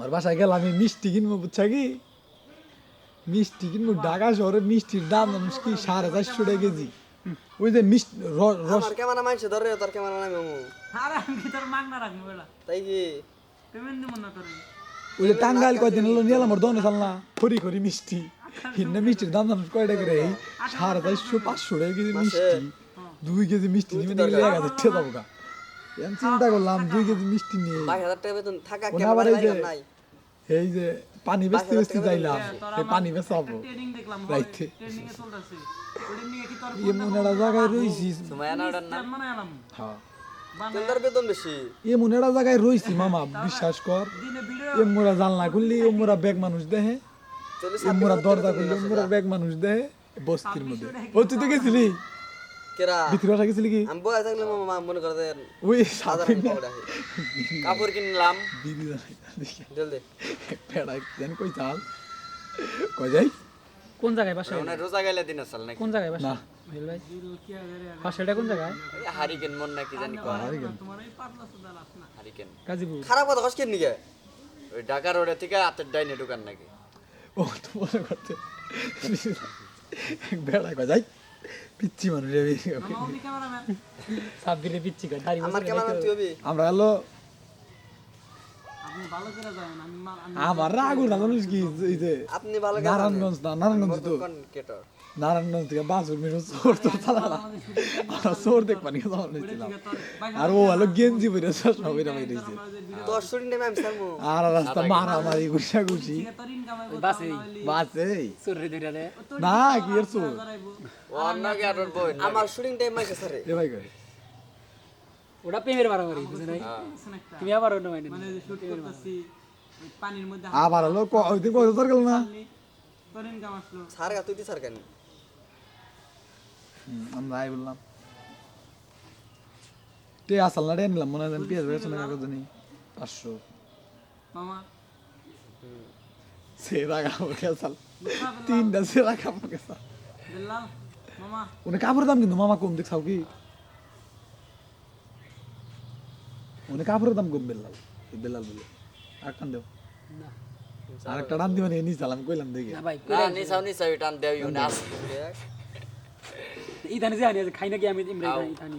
আমার বাসায় গেলাম আমি মিষ্টি কিনবো বুঝছা কি? মিষ্টি কিনবো ঢাকা শহরে মিষ্টির দাম কি সাড়ে চারশো টাকা কেজি। ওই যে মিষ্টি রস আমার ক্যামেরা মানছে ধরে তোর ক্যামেরা নামে আমি কি তোর মাগনা রাখব বেলা। তাই কি? পেমেন্ট দিব না তোর। ওই যে টাঙ্গাইল কয়দিন হলো নিয়ে আমার দোকানে চালনা খড়ি খড়ি মিষ্টি। হিন্না মিষ্টির দাম জানিস কয় টাকা রে সাড়ে চারশো পাঁচশো টাকা কেজি মিষ্টি। দুই কেজি মিষ্টি নিবে এক হাজার টাকা যাব গা। আমি চিন্তা করলাম দুই কেজি মিষ্টি নিয়ে বাইশ হাজার টাকা বেতন থাকা আবার এই যে এই যে পানি বেচতে বেচতে যাইলাম এই পানি বেচাবো রাইতে। ট্রেনিং এ চলতেছে। ওটা নিয়ে কি তোর এমন একটা জায়গায় রয়েছি মানে হ্যাঁ। এমন একটা জায়গায় রয়েছি মামা বিশ্বাস কর। এমরা জানলা খুললি এমরা ব্যাগ মানুষ দেহে। এমরা দরজা খুললি এমরা ব্যাগ মানুষ দেহে বস্তির মধ্যে। ও তুই তো গেছিলি? কেরা? ভিতরে আসা গেছিলি কি? আমি বয়ে থাকলে মা মনে করে দেন ওই সাথে টাকা রাখি। কাপড় কিনলাম। দেখি। জলদি পেড়া জানি কই চাল? কই যাই? কোন জায়গায় বাসা মানে রোজা গেলে দিন আসাল নাকি? কোন জায়গায় বাসা না। হিল ভাই? আছে বাসাটা কোন জায়গায়? হারিকেন মন নাকি জানি কয়। তোমার এই পাতলা সুদা লাস না? হারিকেন। গাজীপুর। খারাপ কথা কষ্ট ওই ঢাকা রোডে থেকে হাতের ডাইনে দোকান নাকি? ও তো মনে করতে বেড়া যাই? পিচ্ছি মানুষ সাপ দিলে পিচ্ছি আমার ক্যামেরা তুই হবি? আমরা হলো আপনি ভালো করে যাবেন আমি মা- আমি আমার রাগ না জানিস কি? এই যে আপনি ভালো নারায়ণগঞ্জ না নারায়ণগঞ্জ তো। কেটর নারায়ণগঞ্জ থেকে বাসুর মেরো চোর তো চালা না আমরা চোর দেখ পানি যাওয়া নিয়েছিলাম আর ও হলো গেঞ্জি পরে চশমা পরে বেরিয়েছে আর রাস্তা মারামারি ঘুষা ঘুষি তোর ইনকাম হবে বাসে বাসে চোরে ধরে দে না কি এর চোর আমার শুটিং টাইম মাইছে স্যারে এ ভাই কই ওটা প্রেমের মারামারি বুঝে নাই তুমি আবার অন্য মাইন্ড মানে শুট করতেছি পানির মধ্যে আবার হলো ওই দিন কত গেল না তোর ইনকাম আসলো। গা তুই দি সার কেন? আমরা আই বললাম। তে আসল না রে নিলাম মনে হয় পেঁয়াজ বেড়েছে না। কাগজ জানি। পাঁচশো। মামা। সেরা কাপড় গেছাল তিনটা সেরা কাপড় মামা। উনি কাপড়ের দাম কিন্তু মামা কম দেখছাও কি? উনি কাপড়ের দাম কম বেলাল এই বেলাল বলে। আর দেও। একটা টান দিবেন এই নিচে নিয়েছিলাম কইলাম দেখি। না ভাই না নিসাও নিসাও টান দেও ইউনাস। ইদানি যে খাই নাকি আমি ইমরান ইদানি